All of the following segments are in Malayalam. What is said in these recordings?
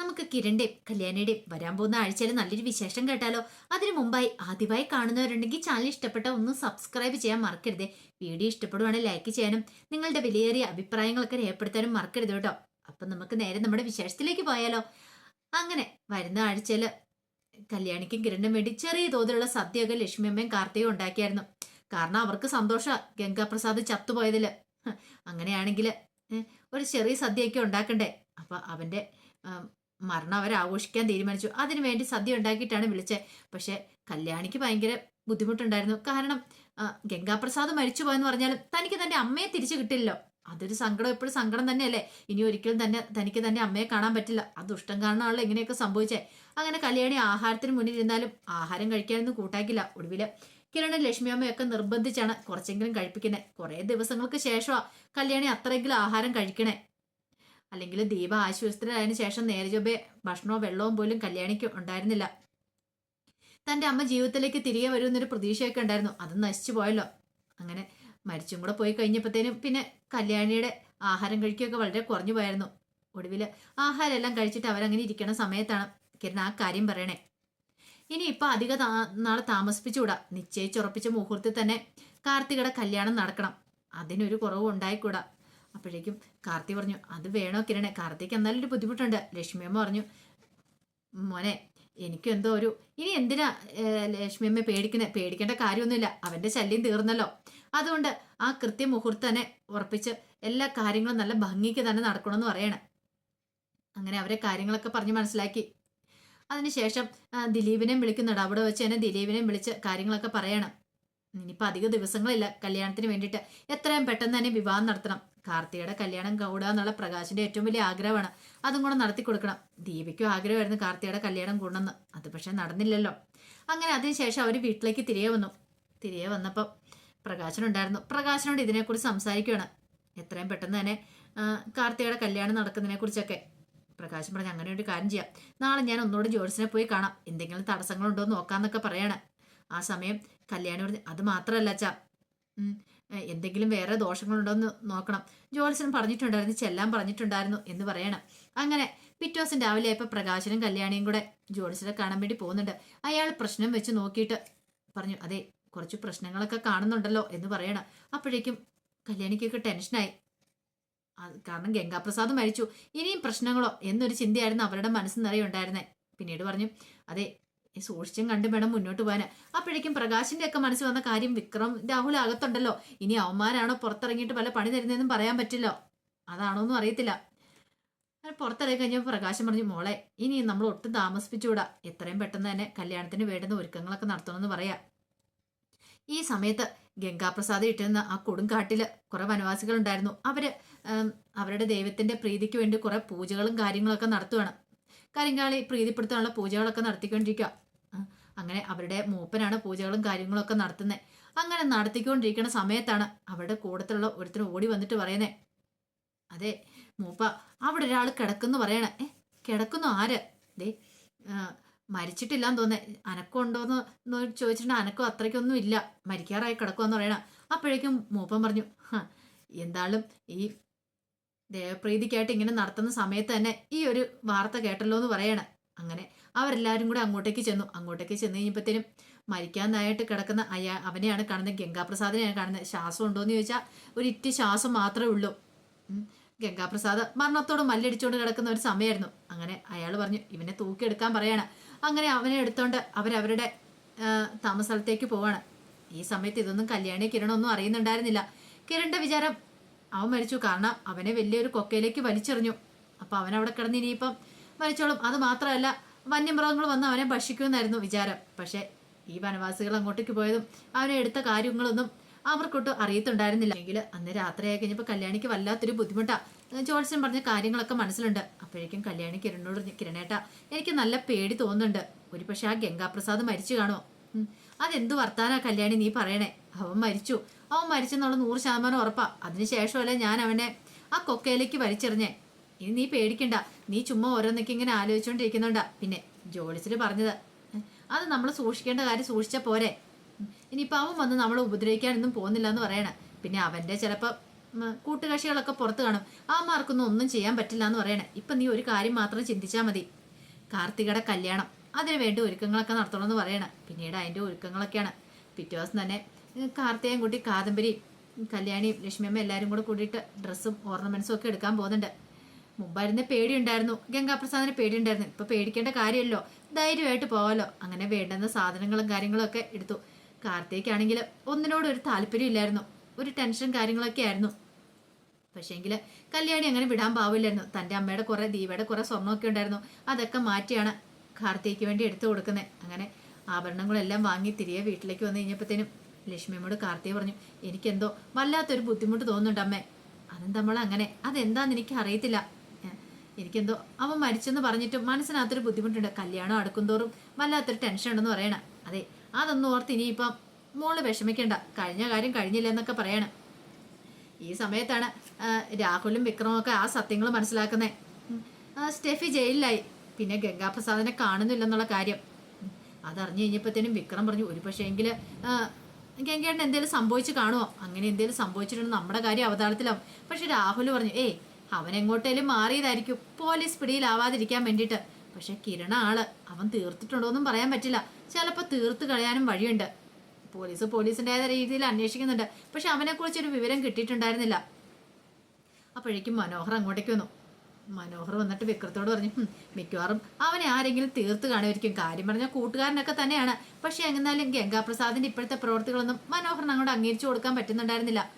നമുക്ക് കിരണിന്റെയും കല്യാണിയുടെയും വരാൻ പോകുന്ന ആഴ്ചയിൽ നല്ലൊരു വിശേഷം കേട്ടാലോ? അതിനു മുമ്പായി ആദ്യമായി കാണുന്നവരുണ്ടെങ്കിൽ ചാനൽ ഇഷ്ടപ്പെട്ട ഒന്ന് സബ്സ്ക്രൈബ് ചെയ്യാൻ മറക്കരുത്. വീഡിയോ ഇഷ്ടപ്പെടുവാണെങ്കിൽ ലൈക്ക് ചെയ്യാനും നിങ്ങളുടെ വിലയേറിയ അഭിപ്രായങ്ങളൊക്കെ രേഖപ്പെടുത്താനും മറക്കരുത് കേട്ടോ. അപ്പൊ നമുക്ക് നേരെ നമ്മുടെ വിശേഷത്തിലേക്ക് പോയാലോ? അങ്ങനെ വരുന്ന ആഴ്ചയിൽ കല്യാണിക്കും കിരണിനും വേണ്ടി ചെറിയ തോതിലുള്ള സദ്യയൊക്കെ ലക്ഷ്മിയമ്മയും കാർത്തികയും ഉണ്ടാക്കിയായിരുന്നു. കാരണം അവർക്ക് സന്തോഷ ഗംഗാപ്രസാദ് ചത്തുപോയതിൽ അങ്ങനെയാണെങ്കിൽ ഒരു ചെറിയ സദ്യയൊക്കെ ഉണ്ടാക്കണ്ടേ? അപ്പൊ അവന്റെ മരണം അവർ ആഘോഷിക്കാൻ തീരുമാനിച്ചു. അതിനു വേണ്ടി സദ്യ ഉണ്ടാക്കിയിട്ടാണ് വിളിച്ചത്. പക്ഷെ കല്യാണിക്ക് ഭയങ്കര ബുദ്ധിമുട്ടുണ്ടായിരുന്നു. കാരണം ഗംഗാപ്രസാദ് മരിച്ചു പോയെന്ന് പറഞ്ഞാലും തനിക്ക് തന്റെ അമ്മയെ തിരിച്ചു കിട്ടില്ലല്ലോ. അതൊരു സങ്കടം എപ്പോഴും സങ്കടം തന്നെയല്ലേ? ഇനി ഒരിക്കലും തന്നെ തനിക്ക് തന്നെ അമ്മയെ കാണാൻ പറ്റില്ല. ആ ദുഷ്ടം കാരണമാണല്ലോ ഇങ്ങനെയൊക്കെ സംഭവിച്ചേ. അങ്ങനെ കല്യാണി ആഹാരത്തിന് മുന്നിൽ ഇരുന്നാലും ആഹാരം കഴിക്കാനൊന്നും കൂട്ടാക്കില്ല. ഒടുവിൽ കിരണൻ ലക്ഷ്മിയമ്മയൊക്കെ നിർബന്ധിച്ചാണ് കുറച്ചെങ്കിലും കഴിപ്പിക്കുന്നത് കുറേ ദിവസങ്ങൾക്ക് ശേഷമാണ് കല്യാണി അത്രയെങ്കിലും ആഹാരം കഴിക്കണേ. അല്ലെങ്കിൽ ദീപ ആശുപത്രിയിലായതിനു ശേഷം നേരെ ചൊവ്വേ ഭക്ഷണവും വെള്ളവും പോലും കല്യാണിക്ക് ഉണ്ടായിരുന്നില്ല. തന്റെ അമ്മ ജീവിതത്തിലേക്ക് തിരികെ വരുമെന്നൊരു പ്രതീക്ഷയൊക്കെ ഉണ്ടായിരുന്നു. അത് നശിച്ചു പോയല്ലോ. അങ്ങനെ മരിച്ചും കൂടെ പോയി കഴിഞ്ഞപ്പോഴത്തേനും പിന്നെ കല്യാണിയുടെ ആഹാരം കഴിക്കുകയൊക്കെ വളരെ കുറഞ്ഞു പോയായിരുന്നു. ഒടുവിൽ ആഹാരം എല്ലാം കഴിച്ചിട്ട് അവരങ്ങനെ ഇരിക്കണ സമയത്താണ് കിരൺ ആ കാര്യം പറയണേ. ഇനി ഇപ്പൊ അധിക നാളെ താമസിപ്പിച്ചുകൂടാ. നിശ്ചയിച്ചുറപ്പിച്ച മുഹൂർത്തത്തിൽ തന്നെ കാർത്തികയുടെ കല്യാണം നടക്കണം. അതിനൊരു കുറവും ഉണ്ടായിക്കൂടാ അപ്പോഴേക്കും കാർത്തി പറഞ്ഞു അത് വേണോ കിരണേ? കാർത്തിക്ക് എന്നാലും ഒരു ബുദ്ധിമുട്ടുണ്ട് ലക്ഷ്മിയമ്മ പറഞ്ഞു മോനെ എനിക്കും എന്തോ ഒരു ഇനി എന്തിനാ ലക്ഷ്മി ലക്ഷ്മിയമ്മ പേടിക്കണേ? പേടിക്കേണ്ട കാര്യമൊന്നുമില്ല. അവന്റെ ശല്യം തീർന്നല്ലോ. അതുകൊണ്ട് ആ കൃത്യ മുഹൂർത്തനെ ഉറപ്പിച്ച് എല്ലാ കാര്യങ്ങളും നല്ല ഭംഗിക്ക് തന്നെ നടക്കണമെന്ന് പറയണേ. അങ്ങനെ അവരെ കാര്യങ്ങളൊക്കെ പറഞ്ഞ് മനസ്സിലാക്കി. അതിനുശേഷം ദിലീപിനെയും വിളിക്കുന്നുണ്ട്. അവിടെ വെച്ച് തന്നെ ദിലീപിനെയും വിളിച്ച് കാര്യങ്ങളൊക്കെ പറയണം. ഇനിയിപ്പോൾ അധിക ദിവസങ്ങളില്ല. കല്യാണത്തിന് വേണ്ടിയിട്ട് എത്രയും പെട്ടെന്ന് തന്നെ വിവാഹം നടത്തണം. കാർത്തികയുടെ കല്യാണം കൂടുക എന്നുള്ള പ്രകാശിന്റെ ഏറ്റവും വലിയ ആഗ്രഹമാണ്. അതും കൂടെ നടത്തി കൊടുക്കണം. ദീപയ്ക്കും ആഗ്രഹമായിരുന്നു കാർത്തികയുടെ കല്യാണം കൂടണമെന്ന്. അത് പക്ഷെ നടന്നില്ലല്ലോ. അങ്ങനെ അതിനുശേഷം അവർ വീട്ടിലേക്ക് തിരികെ വന്നു. തിരികെ വന്നപ്പോൾ പ്രകാശനുണ്ടായിരുന്നു പ്രകാശനോട് ഇതിനെക്കുറിച്ച് സംസാരിക്കുകയാണ് എത്രയും പെട്ടെന്ന് തന്നെ കാർത്തികയുടെ കല്യാണം നടക്കുന്നതിനെക്കുറിച്ചൊക്കെ പ്രകാശൻ പറഞ്ഞു അങ്ങനെ ഒരു കാര്യം ചെയ്യാം. നാളെ ഞാൻ ഒന്നുകൂടെ ജോലിസിനെ പോയി കാണാം. എന്തെങ്കിലും തടസ്സങ്ങളുണ്ടോ എന്ന് നോക്കാന്നൊക്കെ പറയാണ്. ആ സമയം കല്യാണം പറഞ്ഞ് അത് മാത്രമല്ല അച്ഛാ. എന്തെങ്കിലും വേറെ ദോഷങ്ങളുണ്ടോ എന്ന് നോക്കണം. ജോത്സൻ പറഞ്ഞിട്ടുണ്ടായിരുന്നു ചെല്ലാൻ പറഞ്ഞിട്ടുണ്ടായിരുന്നു എന്ന് പറയണം. അങ്ങനെ പിറ്റേ ദിവസം രാവിലെ ആയപ്പോൾ പ്രകാശനും കല്യാണിയും കൂടെ ജോത്സനെ കാണാൻ വേണ്ടി പോകുന്നുണ്ട്. അയാൾ പ്രശ്നം വെച്ച് നോക്കിയിട്ട് പറഞ്ഞു അതെ കുറച്ച് പ്രശ്നങ്ങളൊക്കെ കാണുന്നുണ്ടല്ലോ എന്ന് പറയണം. അപ്പോഴേക്കും കല്യാണിക്കൊക്കെ ടെൻഷനായി. കാരണം ഗംഗാപ്രസാദ് മരിച്ചു. ഇനിയും പ്രശ്നങ്ങളോ എന്നൊരു ചിന്തയായിരുന്നു അവരുടെ മനസ്സ് നിറയുണ്ടായിരുന്നേ പിന്നീട് പറഞ്ഞു അതെ സൂക്ഷിച്ചും കണ്ടും വേണം മുന്നോട്ട് പോകാൻ അപ്പോഴേക്കും പ്രകാശിന്റെ ഒക്കെ മനസ്സിൽ വന്ന കാര്യം വിക്രം രാഹുൽ അകത്തുണ്ടല്ലോ. ഇനി അവന്മാരാണോ പുറത്തിറങ്ങിയിട്ട് പല പണി തരുന്നതെന്നും പറയാൻ പറ്റില്ലോ. അതാണോന്നും അറിയത്തില്ല. അങ്ങനെ പുറത്തിറങ്ങി കഴിഞ്ഞപ്പോൾ പ്രകാശം പറഞ്ഞു മോളെ ഇനി നമ്മൾ ഒട്ടും താമസിപ്പിച്ചുകൂടാ. എത്രയും പെട്ടെന്ന് തന്നെ കല്യാണത്തിന് വേണ്ടുന്ന ഒരുക്കങ്ങളൊക്കെ നടത്തണമെന്ന് പറയാം. ഈ സമയത്ത് ഗംഗാപ്രസാദ് ഇട്ടിരുന്ന ആ കൊടുങ്കാട്ടിൽ കുറെ വനവാസികൾ ഉണ്ടായിരുന്നു അവർ അവരുടെ ദൈവത്തിന്റെ പ്രീതിക്ക് വേണ്ടി കുറെ പൂജകളും കാര്യങ്ങളൊക്കെ നടത്തുവാണ്. കരിങ്കാളി പ്രീതിപ്പെടുത്താനുള്ള പൂജകളൊക്കെ നടത്തിക്കൊണ്ടിരിക്കുക അങ്ങനെ അവരുടെ മൂപ്പനാണ് പൂജകളും കാര്യങ്ങളും ഒക്കെ നടത്തുന്നത് അങ്ങനെ നടത്തിക്കൊണ്ടിരിക്കുന്ന സമയത്താണ് അവരുടെ കൂടത്തിലുള്ള ഒരുത്തിന് ഓടി വന്നിട്ട് പറയുന്നേ അതെ മൂപ്പ അവിടെ ഒരാൾ കിടക്കുന്നു പറയണേ. ഏ കിടക്കുന്നു? ആര്? ദേ മരിച്ചിട്ടില്ല മരിച്ചിട്ടില്ലാന്ന് തോന്നേ അനക്കം ഉണ്ടോന്ന് എന്ന് ചോദിച്ചിട്ടുണ്ട്. അനക്കം അത്രയ്ക്കൊന്നും ഇല്ല. മരിക്കാറായി കിടക്കുമെന്ന് പറയണ. അപ്പോഴേക്കും മൂപ്പൻ പറഞ്ഞു എന്താളും ഈ ദേവപ്രീതിക്കായിട്ട് ഇങ്ങനെ നടത്തുന്ന സമയത്ത് തന്നെ ഈ ഒരു വാർത്ത കേട്ടല്ലോ എന്ന് പറയണ. അങ്ങനെ അവരെല്ലാവരും കൂടെ അങ്ങോട്ടേക്ക് ചെന്നു. അങ്ങോട്ടേക്ക് ചെന്ന് കഴിഞ്ഞപ്പോഴത്തേനും മരിക്കാനായിട്ട് കിടക്കുന്ന അയാ അവനെയാണ് കാണുന്നത്. ഗംഗാപ്രസാദിനെയാണ് കാണുന്നത്. ശ്വാസം ഉണ്ടോ എന്ന് ചോദിച്ചാൽ ഒരു ഇറ്റ് ശ്വാസം മാത്രമേ ഉള്ളൂ. ഗംഗാപ്രസാദ് മരണത്തോട് മല്ലടിച്ചുകൊണ്ട് കിടക്കുന്ന ഒരു സമയമായിരുന്നു അങ്ങനെ അയാൾ പറഞ്ഞു ഇവനെ തൂക്കിയെടുക്കാൻ പറയാണ്. അങ്ങനെ അവനെ എടുത്തോണ്ട് അവരവരുടെ ആ, താമസ സ്ഥലത്തേക്ക് പോവാണ്. ഈ സമയത്ത് ഇതൊന്നും കല്യാണി കിരണൊന്നും അറിയുന്നുണ്ടായിരുന്നില്ല. കിരണിന്റെ വിചാരം അവൻ മരിച്ചു. കാരണം അവനെ വലിയൊരു കൊക്കയിലേക്ക് വലിച്ചെറിഞ്ഞു. അപ്പൊ അവൻ അവിടെ കിടന്ന് ഇനിയിപ്പം മരിച്ചോളും. അത് മാത്രമല്ല വന്യമൃഗങ്ങൾ വന്ന് അവനെ ഭക്ഷിക്കുമെന്നായിരുന്നു വിചാരം. പക്ഷേ ഈ വനവാസികൾ അങ്ങോട്ടേക്ക് പോയതും അവനെ എടുത്ത കാര്യങ്ങളൊന്നും അവർക്കൊട്ടും അറിയത്തുണ്ടായിരുന്നില്ല. എങ്കിൽ അന്ന് രാത്രിയായി കഴിഞ്ഞപ്പോൾ കല്യാണിക്ക് വല്ലാത്തൊരു ബുദ്ധിമുട്ടാണ് ജോത്സ്യൻ പറഞ്ഞ കാര്യങ്ങളൊക്കെ മനസ്സിലുണ്ട്. അപ്പോഴേക്കും കല്യാണി കിരണോട് കിരണേട്ട എനിക്ക് നല്ല പേടി തോന്നുന്നുണ്ട്. ഒരു പക്ഷേ ആ ഗംഗാപ്രസാദ് മരിച്ചു കാണുമോ? ഉം. അതെന്ത് വർത്താനാ കല്യാണി നീ പറയണേ? അവൻ മരിച്ചു. അവൻ മരിച്ചെന്നുള്ള നൂറ് ശതമാനം ഉറപ്പാ. അതിനുശേഷമല്ലേ ഞാൻ അവനെ ആ കൊക്കയിലേക്ക് വലിച്ചെറിഞ്ഞേ? ഇനി നീ പേടിക്കണ്ട. നീ ചുമ്മാ ഓരോന്നൊക്കെ ഇങ്ങനെ ആലോചിച്ചുകൊണ്ടിരിക്കുന്നുണ്ടാ പിന്നെ ജോലിസിൽ പറഞ്ഞത് അത് നമ്മൾ സൂക്ഷിക്കേണ്ട കാര്യം സൂക്ഷിച്ച പോരെ. ഇനിയിപ്പോൾ അവൻ വന്ന് നമ്മളെ ഉപദ്രവിക്കാനൊന്നും പോകുന്നില്ല എന്ന് പറയണ. പിന്നെ അവന്റെ ചിലപ്പോൾ ഉം, കൂട്ടുകക്ഷികളൊക്കെ പുറത്ത് കാണും. മാർക്കൊന്നും ഒന്നും ചെയ്യാൻ പറ്റില്ല എന്ന് പറയണേ. ഇപ്പം നീ ഒരു കാര്യം മാത്രം ചിന്തിച്ചാൽ മതി. കാർത്തികയുടെ കല്യാണം അതിനു വേണ്ടി ഒരുക്കങ്ങളൊക്കെ നടത്തണം എന്ന് പറയണം. പിന്നീട് അതിന്റെ ഒരുക്കങ്ങളൊക്കെയാണ്. പിറ്റേ ദിവസം തന്നെ കാർത്തികയും കൂട്ടി കാദംബരിയും ഉം, കല്യാണിയും ലക്ഷ്മിയമ്മ എല്ലാവരും കൂടെ കൂടിയിട്ട് ഡ്രസ്സും ഓർണമെന്റ്സും ഒക്കെ എടുക്കാൻ പോകുന്നുണ്ട്. മുമ്പായിരുന്ന പേടിയുണ്ടായിരുന്നു. ഗംഗാപ്രസാദിന് പേടിയുണ്ടായിരുന്നു. ഇപ്പൊ പേടിക്കേണ്ട കാര്യമല്ലോ. ധൈര്യമായിട്ട് പോവാലോ. അങ്ങനെ വേണ്ടുന്ന സാധനങ്ങളും കാര്യങ്ങളും ഒക്കെ എടുത്തു. കാർത്തികയ്ക്കാണെങ്കിൽ ഒന്നിനോട് ഒരു താല്പര്യം ഇല്ലായിരുന്നു. ഒരു ടെൻഷൻ കാര്യങ്ങളൊക്കെ ആയിരുന്നു. പക്ഷേങ്കിൽ കല്യാണി അങ്ങനെ വിടാൻ പാവില്ലായിരുന്നു. തന്റെ അമ്മയുടെ കുറേ ദീപയുടെ കുറേ സ്വർണമൊക്കെ ഉണ്ടായിരുന്നു. അതൊക്കെ മാറ്റിയാണ് കാർത്തിക്ക് വേണ്ടി എടുത്തു കൊടുക്കുന്നത് അങ്ങനെ ആഭരണങ്ങളെല്ലാം വാങ്ങി തിരികെ വീട്ടിലേക്ക് വന്നു കഴിഞ്ഞപ്പോഴത്തേനും ലക്ഷ്മിയമ്മോട് കാർത്തിക പറഞ്ഞു എനിക്കെന്തോ വല്ലാത്തൊരു ബുദ്ധിമുട്ട് തോന്നുന്നുണ്ട് അമ്മേ. അതെന്താ അങ്ങനെ? അതെന്താന്ന് എനിക്ക് അറിയത്തില്ല എനിക്കെന്തോ അവൻ മരിച്ചെന്ന് പറഞ്ഞിട്ട് മനസ്സിനകത്തൊരു ബുദ്ധിമുട്ടുണ്ട്. കല്യാണം അടുക്കും തോറും വല്ലാത്തൊരു ടെൻഷൻ ഉണ്ടെന്ന് പറയണം. അതെ അതൊന്നും ഓർത്ത് ഇനിയിപ്പം മോൾ വിഷമിക്കണ്ട. കഴിഞ്ഞ കാര്യം കഴിഞ്ഞില്ല എന്നൊക്കെ പറയണം. ഈ സമയത്താണ് രാഹുലും വിക്രമും ഒക്കെ ആ സത്യങ്ങൾ മനസ്സിലാക്കുന്നത് സ്റ്റെഫി ജയിലിലായി. പിന്നെ ഗംഗാപ്രസാദിനെ കാണുന്നില്ലെന്നുള്ള കാര്യം. അതറിഞ്ഞു കഴിഞ്ഞപ്പോഴത്തേനും വിക്രം പറഞ്ഞു ഒരു പക്ഷേങ്കിൽ ഗംഗേട്ടൻ എന്തെങ്കിലും സംഭവിച്ചു കാണുമോ അങ്ങനെ എന്തെങ്കിലും സംഭവിച്ചിട്ടുണ്ടെങ്കിൽ നമ്മുടെ കാര്യം അവതാളത്തിലാവും. പക്ഷെ രാഹുൽ പറഞ്ഞു ഏയ് അവൻ എങ്ങോട്ടേലും മാറിയതായിരിക്കും. പോലീസ് പിടിയിലാവാതിരിക്കാൻ വേണ്ടിയിട്ട്. പക്ഷെ കിരണ ആൾ അവൻ തീർത്തിട്ടുണ്ടോന്നും പറയാൻ പറ്റില്ല. ചിലപ്പോൾ തീർത്ത് കളയാനും വഴിയുണ്ട്. പോലീസ് പോലീസിന്റെതായ രീതിയിൽ അന്വേഷിക്കുന്നുണ്ട്. പക്ഷെ അവനെക്കുറിച്ച് ഒരു വിവരം കിട്ടിയിട്ടുണ്ടായിരുന്നില്ല. അപ്പോഴേക്കും മനോഹർ അങ്ങോട്ടേക്ക് വന്നു. മനോഹർ വന്നിട്ട് വിക്രത്തോട് പറഞ്ഞു മിക്കവാറും അവനെ ആരെങ്കിലും തീർത്ത് കാണുമായിരിക്കും. കാര്യം പറഞ്ഞ കൂട്ടുകാരനൊക്കെ തന്നെയാണ്. പക്ഷെ എങ്ങനാലും ഗംഗാപ്രസാദിന്റെ ഇപ്പോഴത്തെ പ്രവർത്തികളൊന്നും മനോഹറിന് അങ്ങോട്ട് അംഗീകരിച്ചു കൊടുക്കാൻ പറ്റുന്നുണ്ടായിരുന്നില്ല.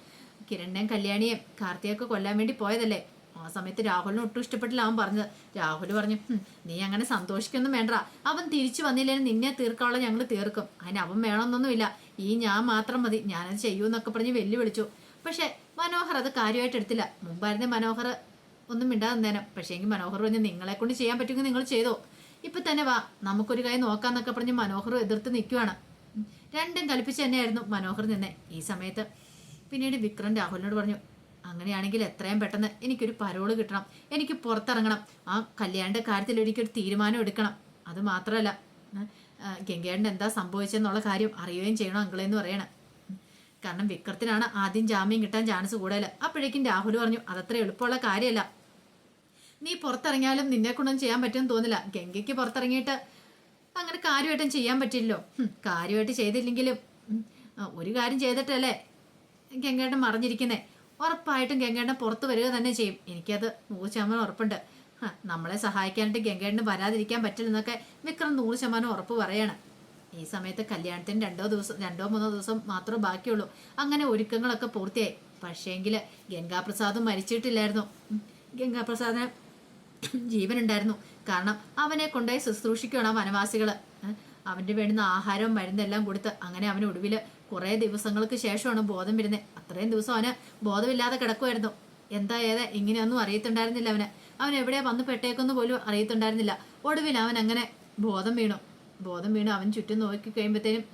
കിരണിനെയും കല്യാണിയെയും കാർത്തിയൊക്കെ കൊല്ലാൻ വേണ്ടി പോയതല്ലേ? ആ സമയത്ത് രാഹുലിന് ഒട്ടും ഇഷ്ടപ്പെട്ടില്ല. അവൻ പറഞ്ഞത് രാഹുൽ പറഞ്ഞു നീ അങ്ങനെ സന്തോഷിക്കൊന്നും വേണ്ട. അവൻ തിരിച്ചു വന്നില്ലെങ്കിൽ നിന്നെ തീർക്കാനുള്ള ഞങ്ങൾ തീർക്കും. അതിന് അവൻ വേണമെന്നൊന്നുമില്ല. ഈ ഞാൻ മാത്രം മതി. ഞാനത് ചെയ്യൂന്നൊക്കെ പറഞ്ഞ് വെല്ലുവിളിച്ചു. പക്ഷേ മനോഹർ അത് കാര്യമായിട്ട് എടുത്തില്ല. മുമ്പായിരുന്നെ മനോഹർ ഒന്നും മിണ്ടാതെ മിണ്ടാതെന്നേരം പക്ഷേ എങ്കിൽ മനോഹർ പറഞ്ഞു നിങ്ങളെ കൊണ്ട് ചെയ്യാൻ പറ്റുമെങ്കിൽ നിങ്ങൾ ചെയ്തോ. ഇപ്പൊ തന്നെ വാ നമുക്കൊരു കൈ നോക്കാന്നൊക്കെ പറഞ്ഞ് മനോഹർ എതിർത്ത് നിൽക്കുവാണ്. രണ്ടും കൽപ്പിച്ച് തന്നെയായിരുന്നു മനോഹർ നിന്നെ. ഈ സമയത്ത് പിന്നീട് വിക്രം രാഹുലിനോട് പറഞ്ഞു അങ്ങനെയാണെങ്കിൽ എത്രയും പെട്ടെന്ന് എനിക്കൊരു പരോൾ കിട്ടണം. എനിക്ക് പുറത്തിറങ്ങണം. ആ കല്യാണിന്റെ കാര്യത്തിൽ എനിക്കൊരു തീരുമാനം എടുക്കണം. അത് മാത്രമല്ല ഉം, എന്താ സംഭവിച്ചെന്നുള്ള കാര്യം അറിയുകയും ചെയ്യണം അങ്കിളെന്ന് പറയണം. കാരണം വിക്രത്തിനാണ് ആദ്യം ജാമ്യം കിട്ടാൻ ചാൻസ് കൂടുതൽ അപ്പോഴേക്കും രാഹുൽ പറഞ്ഞു അതത്ര എളുപ്പമുള്ള കാര്യമല്ല. നീ പുറത്തിറങ്ങിയാലും നിന്നെ കൊണ്ടൊന്നും ചെയ്യാൻ പറ്റുമെന്ന് തോന്നില്ല. ഗംഗയ്ക്ക് പുറത്തിറങ്ങിയിട്ട് അങ്ങനെ കാര്യമായിട്ടും ചെയ്യാൻ പറ്റില്ലല്ലോ. കാര്യമായിട്ട് ചെയ്തില്ലെങ്കിലും ഒരു കാര്യം ചെയ്തിട്ടല്ലേ ഗംഗേട്ടൻ മറിഞ്ഞിരിക്കുന്നേ? ഉറപ്പായിട്ടും ഗംഗേട്ടൻ പുറത്ത് വരിക തന്നെ ചെയ്യും. എനിക്കത് നൂറ് ശതമാനം ഉറപ്പുണ്ട്. നമ്മളെ സഹായിക്കാനായിട്ട് ഗംഗേട്ടന് വരാതിരിക്കാൻ പറ്റില്ലെന്നൊക്കെ വിക്രം നൂറ് ശതമാനം ഉറപ്പ് പറയാണ്. ഈ സമയത്ത് കല്യാണത്തിന് രണ്ടോ ദിവസം രണ്ടോ മൂന്നോ ദിവസം മാത്രമേ ബാക്കിയുള്ളൂ. അങ്ങനെ ഒരുക്കങ്ങളൊക്കെ പൂർത്തിയായി. പക്ഷേങ്കിൽ ഗംഗാപ്രസാദ് മരിച്ചിട്ടില്ലായിരുന്നു. ഗംഗാപ്രസാദിന് ജീവനുണ്ടായിരുന്നു. കാരണം അവനെ കൊണ്ടുപോയി ശുശ്രൂഷിക്കുകയാണ് ആ വനവാസികൾ അവന്റെ വേണ്ടുന്ന ആഹാരവും മരുന്നെല്ലാം കൊടുത്ത് അങ്ങനെ അവന് ഒടുവിൽ കുറേ ദിവസങ്ങൾക്ക് ശേഷമാണ് ബോധം വരുന്നത്. അത്രയും ദിവസം അവന് ബോധമില്ലാതെ കിടക്കുമായിരുന്നു എന്താ ഏതാ? ഇങ്ങനെയൊന്നും അറിയത്തുണ്ടായിരുന്നില്ല അവന്. അവൻ എവിടെയാ വന്ന് പെട്ടേക്കൊന്നും പോലും അറിയത്തുണ്ടായിരുന്നില്ല. ഒടുവിൽ അവൻ അങ്ങനെ ബോധം വീണു. ബോധം വീണു. അവൻ ചുറ്റും നോക്കി കഴിയുമ്പോഴത്തേനും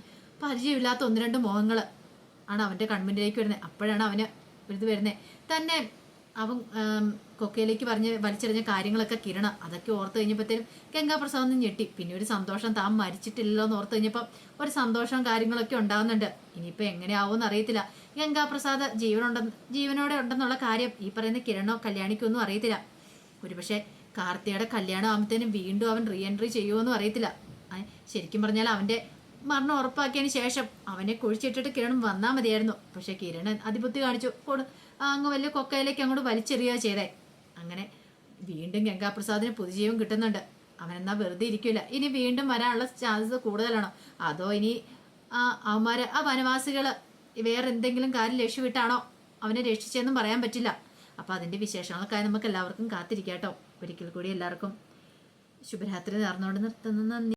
പരിചയമില്ലാത്ത ഒന്ന് രണ്ട് മുഖങ്ങൾ ആണ് അവന്റെ കൺമുന്നിലേക്ക് വരുന്നത്. അപ്പോഴാണ് അവന് ഇത് വരുന്നത്. തന്നെ അവൻ കൊക്കയിലേക്ക് പറഞ്ഞ് വലിച്ചെറിഞ്ഞ കാര്യങ്ങളൊക്കെ കിരണ അതൊക്കെ ഓർത്ത് കഴിഞ്ഞപ്പോഴത്തേനും ഗംഗാപ്രസാദ് ഒന്ന് ഞെട്ടി. പിന്നെ ഒരു സന്തോഷം താൻ മരിച്ചിട്ടില്ലല്ലോ എന്ന് ഓർത്ത് കഴിഞ്ഞപ്പോൾ ഒരു സന്തോഷം കാര്യങ്ങളൊക്കെ ഉണ്ടാകുന്നുണ്ട്. ഇനിയിപ്പോൾ എങ്ങനെയാവുമെന്ന് അറിയത്തില്ല. ഗംഗാപ്രസാദ് ജീവനുണ്ടെന്ന് ജീവനോടെ ഉണ്ടെന്നുള്ള കാര്യം ഈ പറയുന്ന കിരണോ കല്യാണിക്കൊന്നും അറിയത്തില്ല. ഒരുപക്ഷെ കാർത്തിയുടെ കല്യാണം ആകുമ്പോഴത്തേനും വീണ്ടും അവൻ റീ എൻട്രി ചെയ്യുമെന്നും അറിയത്തില്ല ശരിക്കും പറഞ്ഞാൽ അവന്റെ മരണം ഉറപ്പാക്കിയതിന് ശേഷം അവനെ കുഴിച്ചിട്ടിട്ട് കിരൺ വന്നാൽ മതിയായിരുന്നു. പക്ഷെ കിരൺ അതിബുദ്ധി കാണിച്ചു കൊടു അങ്ങ് വലിയ കൊക്കയിലേക്ക് അങ്ങോട്ട് വലിച്ചെറിയുക ചെയ്തേ. അങ്ങനെ വീണ്ടും ഗംഗാപ്രസാദിന് പുതുജീവൻ കിട്ടുന്നുണ്ട്. അവനെന്നാ വെറുതെ ഇരിക്കില്ല ഇനി വീണ്ടും വരാനുള്ള ചാൻസസ് കൂടുതലാണോ. അതോ ഇനി അവന്മാര് ആ വനവാസികൾ വേറെ എന്തെങ്കിലും കാര്യം ലക്ഷ്യമിട്ടാണോ അവനെ രക്ഷിച്ചെന്നും പറയാൻ പറ്റില്ല. അപ്പൊ അതിന്റെ വിശേഷങ്ങൾക്കായി നമുക്ക് എല്ലാവർക്കും കാത്തിരിക്കാം കേട്ടോ ഒരിക്കൽ കൂടി എല്ലാവർക്കും ശുഭരാത്രി നേർന്നുകൊണ്ട് നിർത്തുന്നു. നന്ദി.